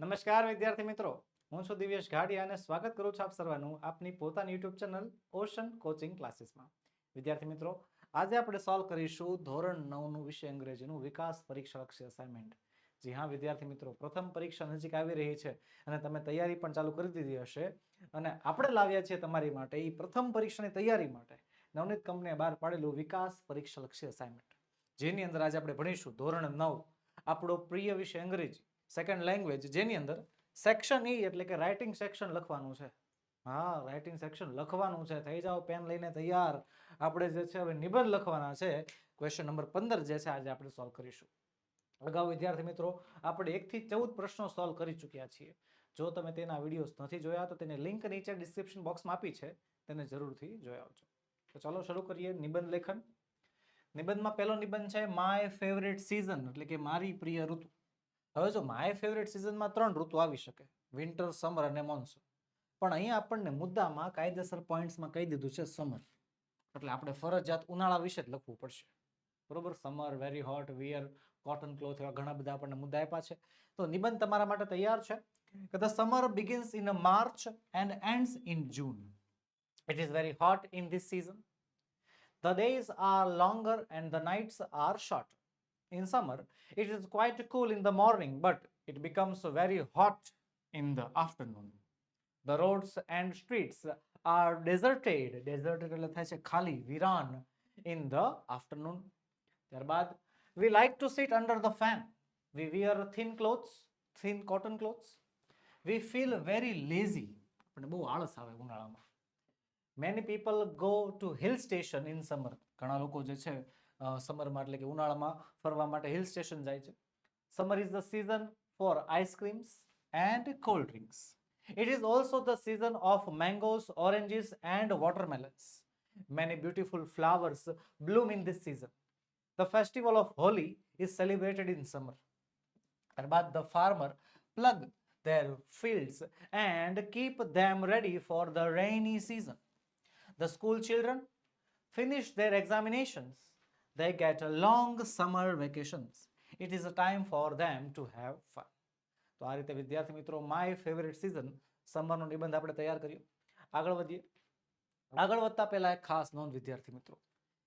નમસ્કાર વિદ્યાર્થી મિત્રો. હું છું દિવ્યેશ ઘાડિયા અને સ્વાગત કરું છું આપ સર્વનું આપની પોતાની યુટ્યુબ ચેનલ ઓશન કોચિંગ ક્લાસીસમાં. વિદ્યાર્થી મિત્રો, આજે આપણે સોલ્વ કરીશું ધોરણ નવનું વિષય અંગ્રેજીનું વિકાસ પરીક્ષા લક્ષી અસાઇનમેન્ટ જી હા, વિદ્યાર્થી મિત્રો, પ્રથમ પરીક્ષા નજીક આવી રહી છે અને તમે તૈયારી પણ ચાલુ કરી દીધી હશે અને આપણે લાવ્યા છીએ તમારી માટે એ પ્રથમ પરીક્ષાની તૈયારી માટે નવનીત કંપનીએ બહાર પાડેલું વિકાસ પરીક્ષા લક્ષી અસાઇનમેન્ટ જેની અંદર આજે આપણે ભણીશું ધોરણ નવ, આપણો પ્રિય વિષય અંગ્રેજી. સેકન્ડ લેંગ્વેજ જેની અંદર સેક્શન ઈ એટલે કે રાઇટિંગ સેક્શન લખવાનું છે. હા રાઇટિંગ સેક્શન લખવાનું છે. થઈ જાઓ પેન લઈને તૈયાર. આપણે જે છે, હવે નિબંધ લખવાના છે. ક્વેશ્ચન નંબર પંદર જે છે, આજે આપણે સોલ્વ કરીશું. અગાઉ વિદ્યાર્થી મિત્રો, આપણે એકથી ચૌદ પ્રશ્નો સોલ્વ કરી ચૂક્યા છીએ. જો તમે તેના વિડીયોઝ નથી જોયા, તો તેને લિંક નીચે ડિસ્ક્રિપ્શન બોક્સમાં આપી છે. તેને જરૂરથી જોઈ આવજો. તો ચાલો શરૂ કરીએ નિબંધ લેખન. નિબંધમાં પહેલો નિબંધ છે માય ફેવરેટ સિઝન એટલે કે મારી પ્રિય ઋતુ હવે જો માય ફેવરેટ સિઝનમાં ત્રણ ઋતુ આવી શકે વિન્ટર સમર અને મોન્સૂન પણ અહીંયા આપણને મુદ્દામાં કાયદેસર પોઈન્ટ્સમાં કહી દીધું છે સમર એટલે આપણે ફરજિયાત ઉનાળા વિશે જ લખવું પડશે. બરોબર? Summer very hot wear cotton cloth એવા ઘણા બધા આપણને મુદ્દા આપ્યા છે. તો નિબંધ તમારા માટે તૈયાર છે કે the summer begins in March and ends in June it is very hot in this season the days are longer and the nights are short. In summer, it is quite cool in the morning, but it becomes very hot in the afternoon. The roads and streets are deserted. Deserted એટલે થાય છે ખાલી વિરાન in the afternoon. ત્યારબાદ we like to sit under the fan. We wear thin clothes, thin cotton clothes. We feel very lazy. આપણને બહુ આળસ આવે ઉનાળામાં many people go to hill station in summer ઘણા લોકો જે છે સમરમાં એટલે કે ઉનાળામાં ફરવા માટે હિલ સ્ટેશન જાય છે summer is the season for ice creams and cold drinks it is also the season of mangoes oranges and watermelons many beautiful flowers bloom in this season the festival of Holi is celebrated in summer ત્યારબાદ the farmer plug their fields and keep them ready for the rainy season. The school children finish their examinations. They get a long summer vacations. It is a time for them to have fun. તો આ રીતે વિદ્યાર્થી મિત્રો my favourite season સમરનો નિબંધ આપણે તૈયાર કર્યો આગળ વધીએ આગળ વધતા પહેલા એક ખાસ નોંધ વિદ્યાર્થી મિત્રો,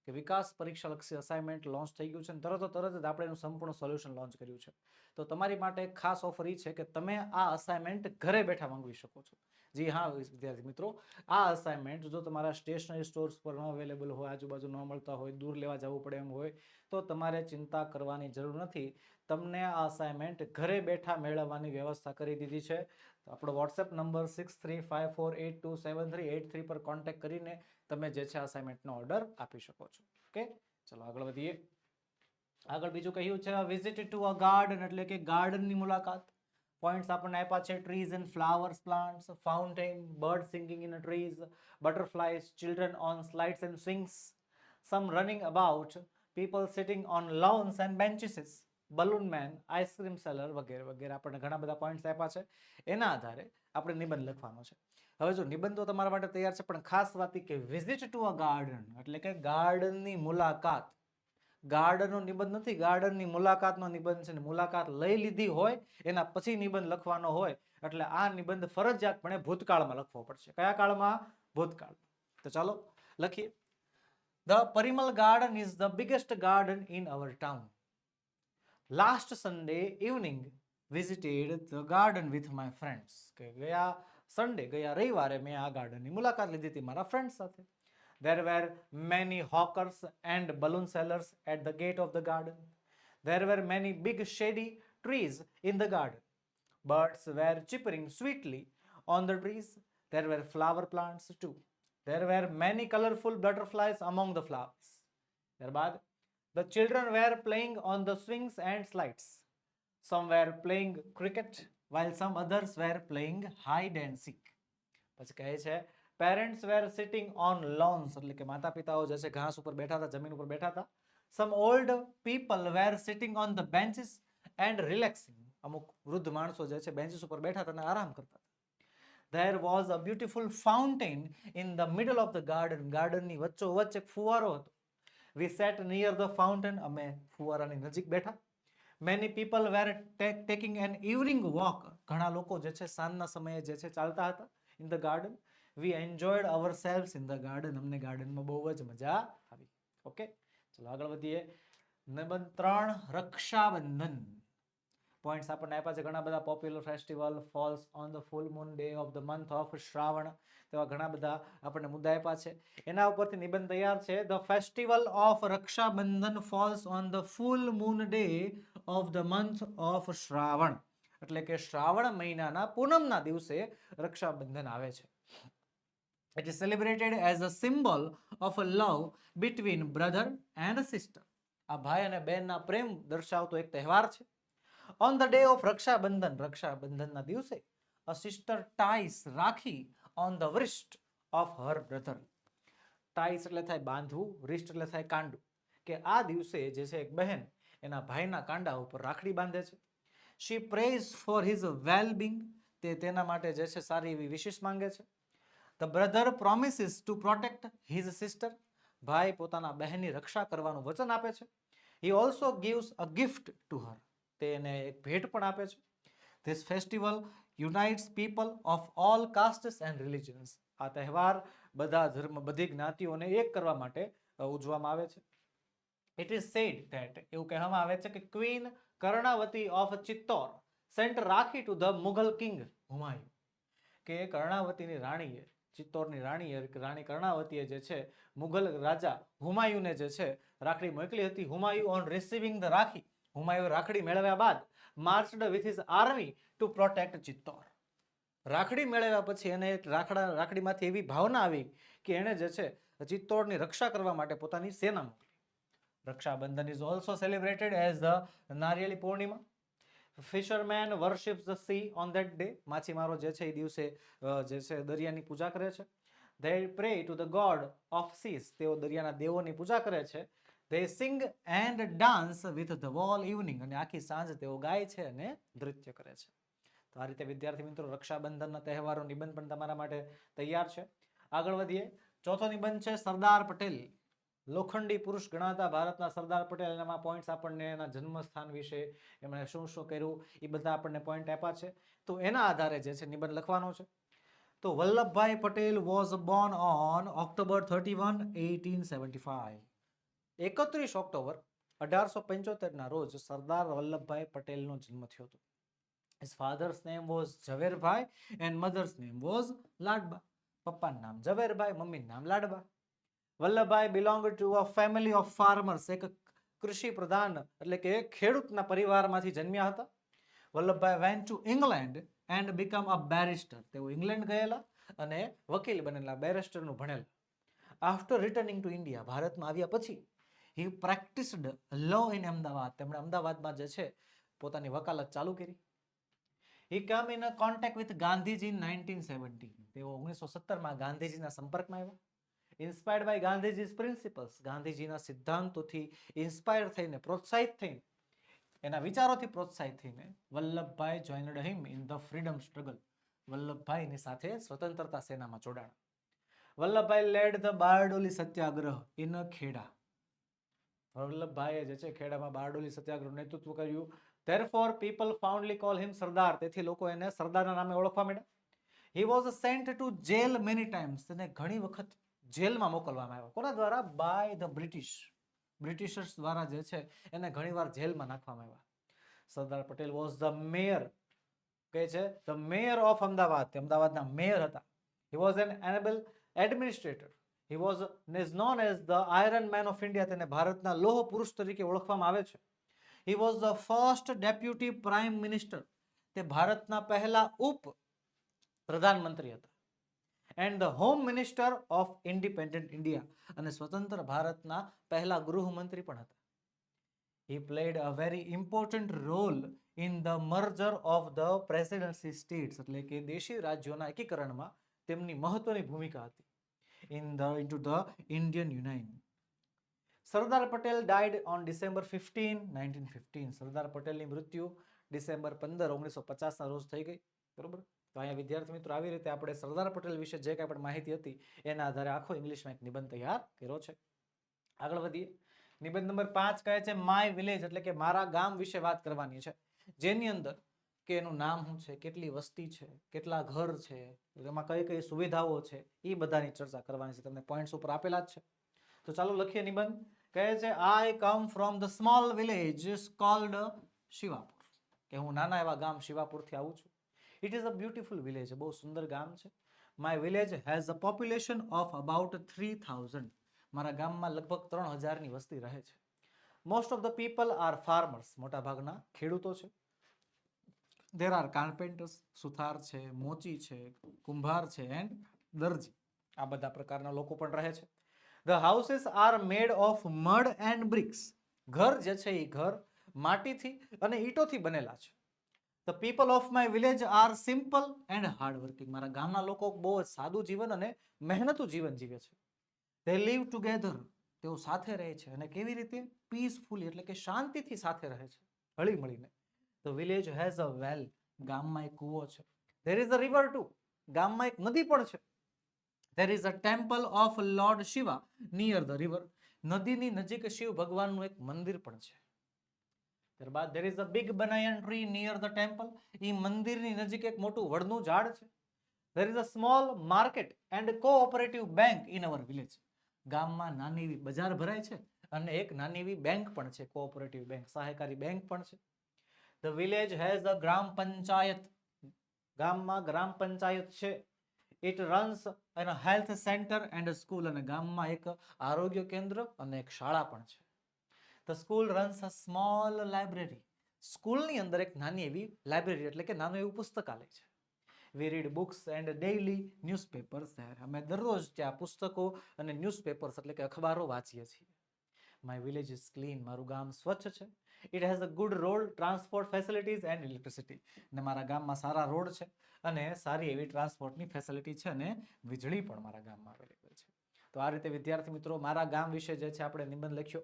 કે વિકાસ પરીક્ષા લક્ષી અસાઇનમેન્ટ લોન્ચ થઈ ગયું છે અને તરત તરત જ આપણે એનું સંપૂર્ણ સોલ્યુશન લોન્ચ કર્યું છે તો તમારી માટે એક ખાસ ઓફર એ છે કે તમે આ અસાઇનમેન્ટ ઘરે બેઠા માંગવી શકો છો જી હા, વિદ્યાર્થી મિત્રો, આ અસાઇનમેન્ટ જો તમારા સ્ટેશનરી સ્ટોર્સ પર ન અવેલેબલ હોય, આજુબાજુ ન મળતા હોય, દૂર લેવા જવું પડે એમ હોય, તો તમારે ચિંતા કરવાની જરૂર નથી. તમને આ અસાઇનમેન્ટ ઘરે બેઠા મેળવવાની વ્યવસ્થા કરી દીધી છે. આપણો WhatsApp number six three five four eight two seven three eight three પર કોન્ટેક્ટ કરીને તમે જે છે અસાઇનમેન્ટનો ઓર્ડર આપી શકો છો. ઓકે ચલો આગળ વધીએ. આગળ બીજું કહ્યું છે વિઝિટ ટુ અ ગાર્ડન એટલે કે ગાર્ડનની મુલાકાત. પોઈન્ટ્સ આપણને આપ્યા છે trees and flowers plants fountain bird singing in trees butterflies children on slides and swings some running about people sitting on lawns and benches balloon man ice cream seller વગેરે વગેરે. આપણને ઘણા બધા પોઈન્ટ્સ આપ્યા છે. એના આધારે આપણે નિબંધ લખવાનો છે. હવે જો નિબંધ તો તમારા માટે તૈયાર છે, પણ ખાસ વાત કે વિઝિટ ટુ અ ગાર્ડન એટલે કે ગાર્ડનની મુલાકાત. ગાર્ડનનો નિબંધ નથી, ગાર્ડનની મુલાકાતનો નિબંધ છે મુલાકાત લઈ લીધી હોય, એના પછી નિબંધ લખવાનો હોય, એટલે આ નિબંધ ફરજિયાતપણે ભૂતકાળમાં લખવો પડશે. કયા કાળમાં? ભૂતકાળ. તો ચાલો લખીએ. The Parimal garden is the biggest garden in our town. Last Sunday evening visited the garden with my friends. કે ગયા સન્ડે, ગયા રવિવારે મેં આ ગાર્ડનની મુલાકાત લીધી હતી મારા ફ્રેન્ડ સાથે. There were many hawkers and balloon sellers at the gate of the garden. There were many big shady trees in the garden. Birds were chirping sweetly on the trees. There were flower plants too. There were many colorful butterflies among the flowers. ત્યારબાદ the children were playing on the swings and slides. Some were playing cricket while some others were playing hide and seek. પછી કહે છે parents were sitting on lawns એટલે કે માતા પિતાઓ જે છે ઘાસ ઉપર બેઠા હતા, જમીન ઉપર બેઠા હતા. Some old people were sitting on the benches and relaxing અમુક વૃદ્ધ માણસો જે છે બેન્ચીસ ઉપર બેઠા હતા અને આરામ કરતા હતા. There was a beautiful fountain in the middle of the garden ગાર્ડનની વચ્ચોવચ્ચ એક ફુવારો હતો. We sat near the fountain અમે ફુવારાની નજીક બેઠા. Many people were taking an evening walk ઘણા લોકો જે છે સાંજના સમયે જે છે ચાલતા હતા in the garden we enjoyed our selves in the garden અમને ગાર્ડનમાં બહુ જ મજા આવી. ઓકે ચલો આગળ વધીએ. નંબર ત્રણ, રક્ષાબંધન. પોઈન્ટ્સ આપણને આપ્યા છે. ઘણા બધા popular festival falls on the full moon day of the month of Shravan. તેવા ઘણા બધા આપણને મુદ્દા આપ્યા છે. એના ઉપરથી નિબંધ તૈયાર છે. The festival of Rakshabandhan falls on the full moon day of the month of Shravan. એટલે કે શ્રાવણ મહિનાના પૂનમના દિવસે રક્ષાબંધન આવે છે. It is celebrated as a symbol of a love between brother and sister. આ ભાઈ અને બહેનના પ્રેમ દર્શાવતો એક તહેવાર છે. On the day of Rakshabandhan, રક્ષાબંધનના દિવસે a sister ties rakhi on the wrist of her brother ties એટલે થાય બાંધવું, wrist એટલે થાય કાંડું. કે આ દિવસે જે છે એક બહેન એના ભાઈના કાંડા ઉપર રાખડી બાંધે છે. She prays for his well being તે તેના માટે જે છે સારી એવી વિશેષ માંગે છે. The brother promises to protect his sister ભાઈ પોતાના બહેનની રક્ષા કરવાનું વચન આપે છે. He also gives a gift to her તે એને એક ભેટ પણ આપે છે. This festival unites people of all castes and religions આ તહેવાર બધા ધર્મ, બધી જ્ઞાતિઓને એક કરવા માટે ઉજવવામાં આવે છે. ઇટ ઇઝ સેડ ધેટ એવું કહેવામાં આવે છે કે queen Karnavati of Chittor sent rakhi to the Mughal king Humayun કે કર્ણાવતીની રાણીએ ચિત્તોરની રાણી રાણી કર્ણાવતીએ જે છે, મુઘલ રાજા હુમાયુને જે છે, રાખડી મોકલી હતી. Humayun on receiving the rakhi. Humayun રાખડી મેળવ્યા બાદ marched with his army to protect Chittor. રાખડી મેળવ્યા પછી એને રાખડા, રાખડીમાંથી એવી ભાવના આવી કે એણે જે છે ચિત્તોડની રક્ષા કરવા માટે પોતાની સેના મોકલી. Rakshabandhan is also celebrated as the Nariyeli Purnima. Fisherman worships the sea on that day માછીમારો જે છે, એ દિવસે જે છે, દરિયાની પૂજા કરે છે. They pray to the god of seas તેઓ દરિયાના દેવોની પૂજા કરે છે. They sing and dance with the whole evening અને આખી સાંજ તેઓ ગાય છે અને નૃત્ય કરે છે. તો આ રીતે વિદ્યાર્થી મિત્રો, રક્ષાબંધનના તહેવારો નિબંધ પણ તમારા માટે તૈયાર છે. આગળ વધીએ. ચોથો નિબંધ છે, સરદાર પટેલ. લોખંડી પુરુષ ગણાતા ભારતના સરદાર પટેલ એનામાં પોઈન્ટ્સ આપણને એના જન્મસ્થાન વિશે એમણે શું શું કર્યું એ બધા આપણને પોઈન્ટ આપ્યા છે. તો એના આધારે જે છે નિબંધ લખવાનો છે. તો Vallabhbhai Patel was born on October thirty one eighteen seventy five એકત્રીસ ઓક્ટોબર અઢારસો પંચોતેરના રોજ સરદાર વલ્લભભાઈ પટેલનો જન્મ થયો હતો. His father's name was Zaverbhai and mother's name was Ladba પપ્પાનું નામ ઝવેરભાઈ મમ્મીનું નામ Ladba Vallabhbhai belong to a family of farmers એક કૃષિ પ્રધાન, એટલે કે ખેડૂતના પરિવારમાંથી જન્મ્યા હતા. Vallabhbhai went to England and become a barrister તેઓ ઇંગ્લેન્ડ ગયેલા અને વકીલ બનેલા બેરિસ્ટરનું ભણેલા. આફ્ટર રિટર્નિંગ ટુ ઇન્ડિયા ભારતમાં આવ્યા પછી હી પ્રેક્ટિસ્ડ લો ઇન અમદાવાદ. તેમણે અમદાવાદમાં જે છે, પોતાની વકાલત ચાલુ કરી. He come in contact with Gandhiji in nineteen seventy તેઓ ઓગણીસો સત્તરમાં ગાંધીજીના સંપર્કમાં આવ્યા. ઇન્સ્પાયર્ડ બાય ગાંધીજીસ પ્રિન્સિપલ્સ ગાંધીજીના સિદ્ધાંતોથી ઇન્સ્પાયર થઈને, પ્રોત્સાહિત થઈને, એના વિચારોથી પ્રોત્સાહિત થઈને Vallabhbhai joined him in the freedom struggle વલ્લભભાઈની સાથે સ્વતંત્રતા સેનામાં જોડાણા. Vallabhbhai led the Bardoli Satyagraha in Kheda. વલ્લભભાઈએ જે છે ખેડામાં બારડોલી સત્યાગ્રહ નેતૃત્વ કર્યું. Therefore people fondly call him Sardar તેથી લોકો એને સરદારના નામે ઓળખવા માંડ્યા. He was sent to jail many times તેને ઘણી વખત જેલમાં મોકલવામાં આવ્યો. કોના દ્વારા? બાય ધ બ્રિટિશ બ્રિટિશર્સ દ્વારા જે છે, એને ઘણીવાર જેલમાં નાખવામાં આવ્યા. Sardar Patel was the mayor કહે છે ધ મેયર ઓફ અમદાવાદ. તે અમદાવાદના મેયર હતા. He was an able administrator he was is known as the iron man of India તેને ભારતના લોહ પુરુષ તરીકે ઓળખવામાં આવે છે. He was the first deputy prime minister તે ભારતના પહેલા ઉપ પ્રધાનમંત્રી હતા. And the home minister of independent India અને સ્વતંત્ર ભારતના પહેલા ગૃહમંત્રી પણ હતા. He played a very important role in the merger of the presidency states એટલે કે દેશી રાજ્યોના એકીકરણમાં તેમની મહત્વની ભૂમિકા હતી. In the into the Indian union Sardar Patel died on December fifteen nineteen fifteen Sardar પટેલની મૃત્યુ ડિસેમ્બર પંદર, ઓગણીસો પચાસના રોજ થઈ ગઈ. બરોબર? તો અહીંયા વિદ્યાર્થી મિત્રો, આવી રીતે આપણે સરદાર પટેલ વિશે જે કાંઈ પણ માહિતી હતી, એના આધારે આખો ઇંગ્લિશમાં એક નિબંધ તૈયાર કર્યો છે. આગળ વધીએ. નિબંધ નંબર પાંચ કહે છે માય વિલેજ એટલે કે મારા ગામ વિશે વાત કરવાની છે. જેની અંદર કે એનું નામ શું છે, કેટલી વસ્તી છે, કેટલા ઘર છે, એમાં કઈ કઈ સુવિધાઓ છે એ બધાની ચર્ચા કરવાની છે. તમને પોઈન્ટ્સ ઉપર આપેલા જ છે. તો ચાલો લખીએ નિબંધ. કહે છે I come from the small village called Shivapur. કે હું નાના એવા ગામ શિવાપુરથી આવું છું. It is a beautiful village બહુ સુંદર ગામ છે my village has a population of about three thousand મારા ગામમાં લગભગ ત્રણ હજારની વસ્તી રહે છે most of the people are farmers મોટાભાગના ખેડૂતો છે દેર આર કાર્પેન્ટર્સ સુથાર છે મોચી છે કુંભાર છે એન્ડ દરજી આ બધા પ્રકારના લોકો પણ રહે છે। The houses are made of mud and bricks ઘર જે છે એ ઘર માટીથી અને ઈંટોથી બનેલા છે। The people of my village are simple and hard working મારા ગામના લોકો બહુ જ સાદું જીવન અને મહેનતું જીવન જીવે છે. ધે લીવ ટુગેધર તેઓ સાથે રહે છે અને કેવી રીતે? પીસફુલી એટલે કે શાંતિથી સાથે રહે છે. હળી મળીને the village has a well ગામમાં એક કૂવો છે. There is a river too ગામમાં એક નદી પણ છે. There is a temple of lord Shiva near the river નદીની નજીક શિવ ભગવાનનું એક મંદિર પણ છે. ત્યારબાદ there is a big banyan tree near the temple એ મંદિરની નજીક એક મોટું વડનું ઝાડ છે. There is a small market and cooperative bank in our village ગામમાં નાની એવી બજાર ભરાય છે અને એક નાની એવી બેંક પણ છે. કોઓપરેટિવ બેંક સહાયકારી બેંક પણ છે. The village has a gram panchayat. ગામમાં ગ્રામ પંચાયત છે. It runs an health centre and school અને ગામમાં એક આરોગ્ય કેન્દ્ર અને એક શાળા પણ છે. The school runs a small library સ્કૂલની અંદર એક નાની એવી લાઇબ્રેરી એટલે કે નાનું એવું પુસ્તકાલય છે. We read books and daily newspapers there અમે દરરોજ ત્યાં પુસ્તકો અને ન્યૂઝપેપર્સ એટલે કે અખબારો વાંચીએ છીએ. માય વિલેજ ઇઝ ક્લીન મારું ગામ સ્વચ્છ છે. It has a good road transport facilities and electricity અને મારા ગામમાં સારા રોડ છે અને સારી એવી ટ્રાન્સપોર્ટની ફેસિલિટી છે અને વીજળી પણ મારા ગામમાં અવેલેબલ છે. તો આ રીતે વિદ્યાર્થી મિત્રો, મારા ગામ વિશે જે છે આપણે નિબંધ લખ્યો.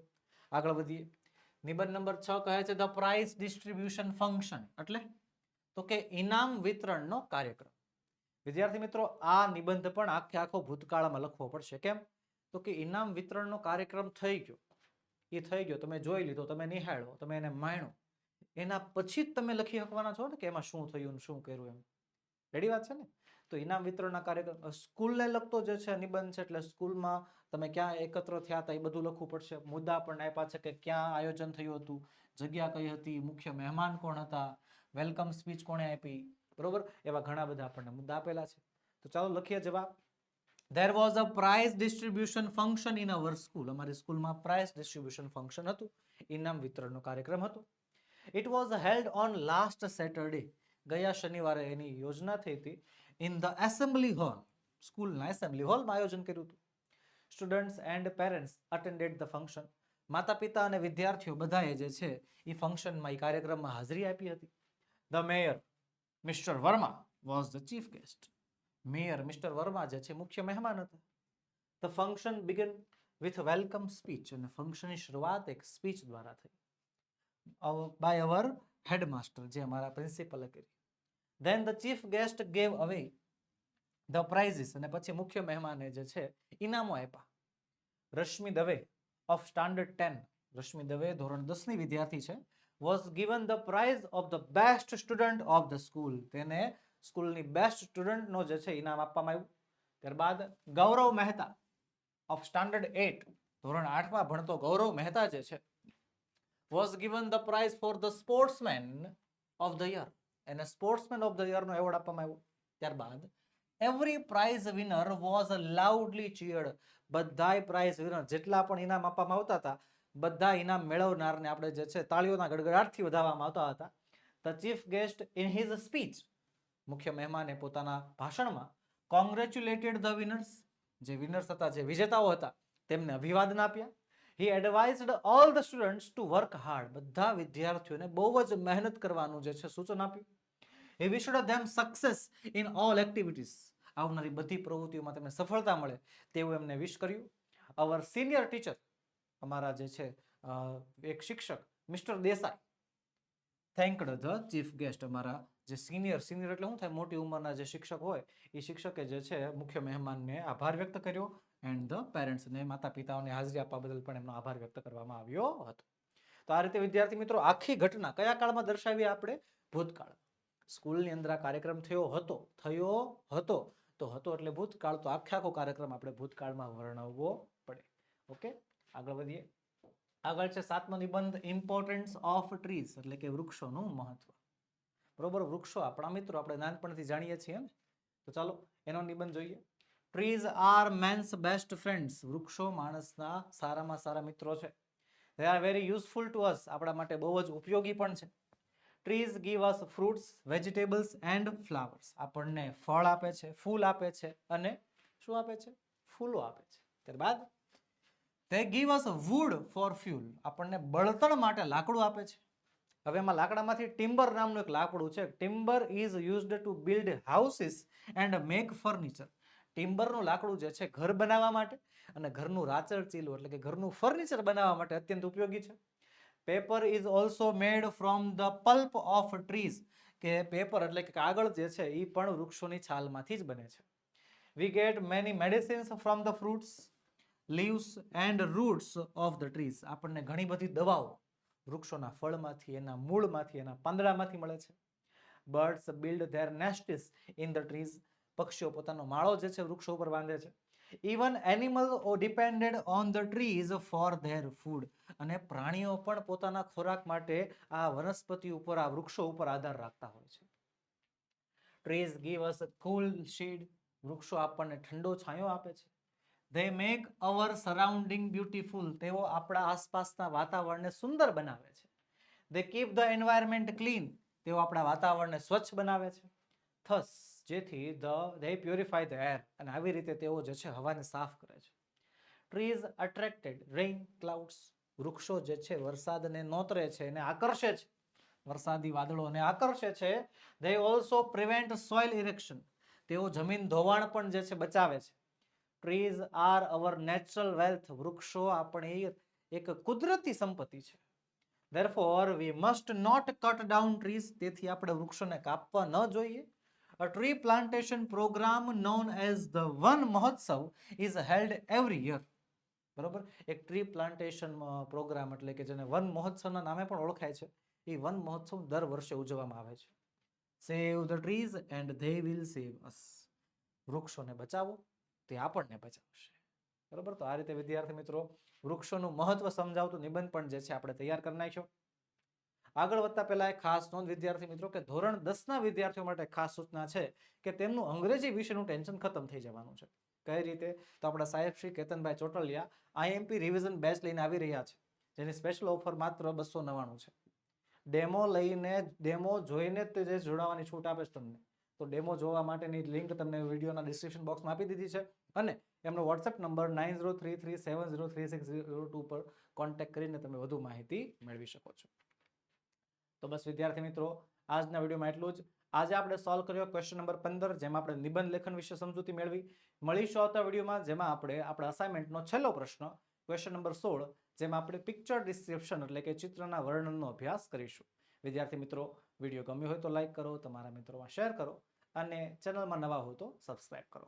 આગળ વધીએ. નિબંધ નંબર છ કહે છે ધ પ્રાઇઝ ડિસ્ટ્રીબ્યુશન ફંક્શન એટલે તો કે ઇનામ વિતરણનો કાર્યક્રમ. વિદ્યાર્થી મિત્રો, આ નિબંધ પણ આખે આખો ભૂતકાળમાં લખવો પડશે. કેમ? તો કે ઇનામ વિતરણનો કાર્યક્રમ થઈ ગયો. એ થઈ ગયો. તમે જોઈ લીધો, તમે નિહાળો તમે એને માણ્યો. એના પછી જ તમે લખી શકવાના છો ને કે એમાં શું થયું શું કર્યું એમ. રેડી વાત છે ને? તો ઇનામ વિતરણના કાર્યક્રમ સ્કૂલને લગતો જે છે નિબંધ છે, એટલે સ્કૂલમાં તમે ક્યાં એકત્ર થયા હતા એ બધું લખવું પડશે. મુદ્દા પણ આપ્યા છે કે ક્યાં આયોજન થયું હતું, જગ્યા કઈ હતી, મુખ્ય મહેમાન કોણ હતા, વેલકમ સ્પીચ કોણે આપી, બરોબર? એવા ઘણા બધા આપણને મુદ્દા આપેલા છે. તો ચાલો લખીએ જવાબ. There was a prize distribution function in our school અમારી સ્કૂલમાં પ્રાઇઝ ડિસ્ટ્રીબ્યુશન ફંક્શન હતું. ઇનામ વિતરણનો કાર્યક્રમ હતો. It was held on last Saturday ગયા શનિવારે એની યોજના થઈ હતી. In ધ એસેમ્બલી હોલ સ્કૂલના એસેમ્બલી હોલમાં આયોજન કર્યું હતું. Students and parents attended the function માતા પિતા અને વિદ્યાર્થીઓ બધાએ જે છે, એ ફંક્શનમાં એ કાર્યક્રમમાં હાજરી આપી હતી. The mayor mister Verma was the chief guest mayor mister Verma જે છે, મુખ્ય મહેમાન હતા. The function began with welcome speech અને ફંક્શનની શરૂઆત એક સ્પીચ દ્વારા થઈ. બાય અવર હેડમાસ્ટર જે અમારા પ્રિન્સિપલે કરી. Then the chief guest gave away the prizes અને પછી મુખ્ય મહેમાને જે છે, ઇનામો આપ્યા. Rashmi Dave of standard ten Rashmi Dave ધોરણ દસની વિદ્યાર્થી છે was given the prize of the best student of the school તેને સ્કૂલની બેસ્ટ સ્ટુડન્ટનો જે છે, ઇનામ આપવામાં આવ્યું. ત્યારબાદ Gaurav Mehta of standard eight ધોરણ આઠમાં ભણતો ગૌરવ મહેતા જે છે was given the prize for the sportsman of the year એને સ્પોર્ટ્સમેન ઓફ ધ યરનો એવોર્ડ આપવામાં આવ્યો. ત્યારબાદ every prize winner was loudly cheered બધાય પ્રાઇઝ વિનર જેટલા પણ ઇનામ આપવામાં આવતા હતા, બધા ઇનામ મેળવનારને આપણે જે છે તાળીઓના ગડગડાટથી વધાવવામાં આવતા હતા. The chief guest in his speech મુખ્ય મહેમાને પોતાના ભાષણમાં કોંગ્રેચ્યુલેટેડ ધ વિનર્સ જે વિનર્સ હતા, જે વિજેતાઓ હતા, તેમને અભિવાદન આપ્યા. He advised all the students to work hard બધા વિદ્યાર્થીઓને બહુ જ મહેનત કરવાનું જે છે સૂચન આપ્યું. He wished them success in all activities આવનારી બધી પ્રવૃત્તિઓમાં તેમને સફળતા મળે તેવું એમને વિશ કર્યું. અવર સિનિયર ટીચર અમારા જે છે એક શિક્ષક, mister Desai. Thanked the chief guest અમારા જે સિનિયર સિનિયર એટલે શું થાય? મોટી ઉંમરના જે શિક્ષક હોય, એ શિક્ષકે જે છે, મુખ્ય મહેમાનને આભાર વ્યક્ત કર્યો એન્ડ ધ પેરેન્ટ્સને માતા પિતાઓને હાજરી આપવા બદલ પણ એમનો આભાર વ્યક્ત કરવામાં આવ્યો હતો. તો આ રીતે વિદ્યાર્થી મિત્રો, આખી ઘટના કયા કાળમાં દર્શાવી આપણે? ભૂતકાળ. સ્કૂલની અંદર આ કાર્યક્રમ થયો હતો થયો હતો, તો હતો એટલે ભૂતકાળ, તો આખે આખો કાર્યક્રમ આપણે ભૂતકાળમાં વર્ણવવો પડે. ઓકે આગળ વધીએ. આગળ છે સાતમો નિબંધ ઇમ્પોર્ટન્સ ઓફ ટ્રીઝ એટલે કે વૃક્ષોનું મહત્વ. બરોબર? વૃક્ષો આપણા મિત્રો, આપણે નાનપણથી જાણીએ છીએ ને તો ચાલો, એનો નિબંધ જોઈએ. Trees are man's best friends વૃક્ષો માણસના સારામાં સારા મિત્રો છે. They are very useful to us આપણા માટે બહુ જ ઉપયોગી પણ છે. Trees give us fruits vegetables and flowers આપણને ફળ આપે છે, ફૂલ આપે છે અને શું આપે છે? ફૂલો આપે છે. ત્યારબાદ તે give us wood for fuel આપણને બળતણ માટે લાકડું આપે છે. હવે એમાં લાકડામાંથી ટિમ્બર નામનું એક લાકડું છે. Timber is used to build houses and make furniture ટિમ્બરનું લાકડું જે છે, ઘર બનાવવા માટે અને ઘરનું રાચર ચીલું એટલે કે ઘરનું ફર્નિચર બનાવવા માટે અત્યંત ઉપયોગી છે. Paper is also made from the pulp of trees કે પેપર એટલે કે કાગળ જે છે એ પણ વૃક્ષોની છાલમાંથી જ બને છે. We get many medicines from the fruits leaves and roots of the trees આપણને ઘણી બધી દવાઓ વૃક્ષોના ફળમાંથી, એના મૂળમાંથી, એના પાંદડામાંથી મળે છે. Birds build their nests in the trees પક્ષીઓ પોતાનો માળો જે છે, વૃક્ષો ઉપર બાંધે છે. Even animal depended on the trees for their food અને પ્રાણીઓ પણ પોતાના ખોરાક માટે આ વનસ્પતિ ઉપર, આ વૃક્ષો ઉપર આધાર રાખતા હોય છે. Trees give us cool shade વૃક્ષો આપણને ઠંડો છાંયો આપે છે. They make our surrounding beautiful તેઓ આપણા આસપાસના વાતાવરણને સુંદર બનાવે છે. They keep the environment clean તેઓ આપણા વાતાવરણને સ્વચ્છ બનાવે છે. થસ જેથી the they purify the air અને આવી રીતે તેઓ જે છે હવાને સાફ કરે છે. ટ્રીઝ અટ્રેક્ટેડ રેઇન ક્લાઉડ્સ વૃક્ષો જે છે વરસાદને નોતરે છે એને આકર્ષે છે. વરસાદી વાદળોને આકર્ષે છે. They also prevent soil erosion તેઓ જમીન ધોવાણ પણ જે છે બચાવે છે. Trees are our natural wealth વૃક્ષો આપણી એક કુદરતી સંપત્તિ છે. Therefore we must not cut down trees તેથી આપણે વૃક્ષોને કાપવા ન જોઈએ. A tree plantation programme known as the Van Mahotsav is held every year બરોબર? એક ટ્રી પ્લાન્ટેશન પ્રોગ્રામ એટલે કે જેને વન મહોત્સવના નામે પણ ઓળખાય છે. એ વન મહોત્સવ દર વર્ષે ઉજવવામાં આવે છે. Save the trees and they will save us વૃક્ષોને બચાવો, તે આપણને બચાવશે. બરોબર? તો આ રીતે વિદ્યાર્થી મિત્રો, વૃક્ષોનું મહત્વ સમજાવતું નિબંધ પણ જે છે, આપણે તૈયાર કરી નાખ્યો. આગળ વધતા પહેલા એક ખાસ નોંધ વિદ્યાર્થી મિત્રો કે ધોરણ દસના વિદ્યાર્થીઓ માટે ખાસ સૂચના છે કે તેમનું અંગ્રેજી વિષયનું ટેન્શન ખતમ થઈ જવાનું છે. કઈ રીતે? તો આપણા સાહેબ Shri Ketanbhai Chotaliya IMP revision batch લઈને આવી રહ્યા છે. જેની સ્પેશિયલ ઓફર માત્ર બસો નવ્વાણું છે. ડેમો લઈને, ડેમો જોઈને જ તે જોડાવાની છૂટ આપે છે તમને. તો ડેમો જોવા માટેની લિંક તમને વિડીયોના ડિસ્ક્રિપ્શન બોક્સમાં આપી દીધી છે. અને એમનો WhatsApp number nine zero three three seven zero three six zero two પર કોન્ટેક્ટ કરીને તમે વધુ માહિતી મેળવી શકો છો. તો બસ, વિદ્યાર્થી મિત્રો, આજના વિડીયોમાં એટલું જ. આજે આપણે સોલ્વ કર્યો ક્વેશ્ચન નંબર પંદર, જેમાં આપણે નિબંધ લેખન વિશે સમજૂતી મેળવી. મળીશું આવતા વિડીયોમાં, જેમાં આપણે આપણા અસાઇનમેન્ટનો છેલ્લો પ્રશ્ન ક્વેશ્ચન નંબર સોળ, જેમાં આપણે પિક્ચર ડિસ્ક્રિપ્શન એટલે કે ચિત્રના વર્ણનનો અભ્યાસ કરીશું. વિદ્યાર્થી મિત્રો, વીડિયો ગમ્યો હોય તો લાઇક કરો, તમારા મિત્રોમાં શેર કરો, અને ચેનલમાં નવા હો તો સબસ્ક્રાઈબ કરો.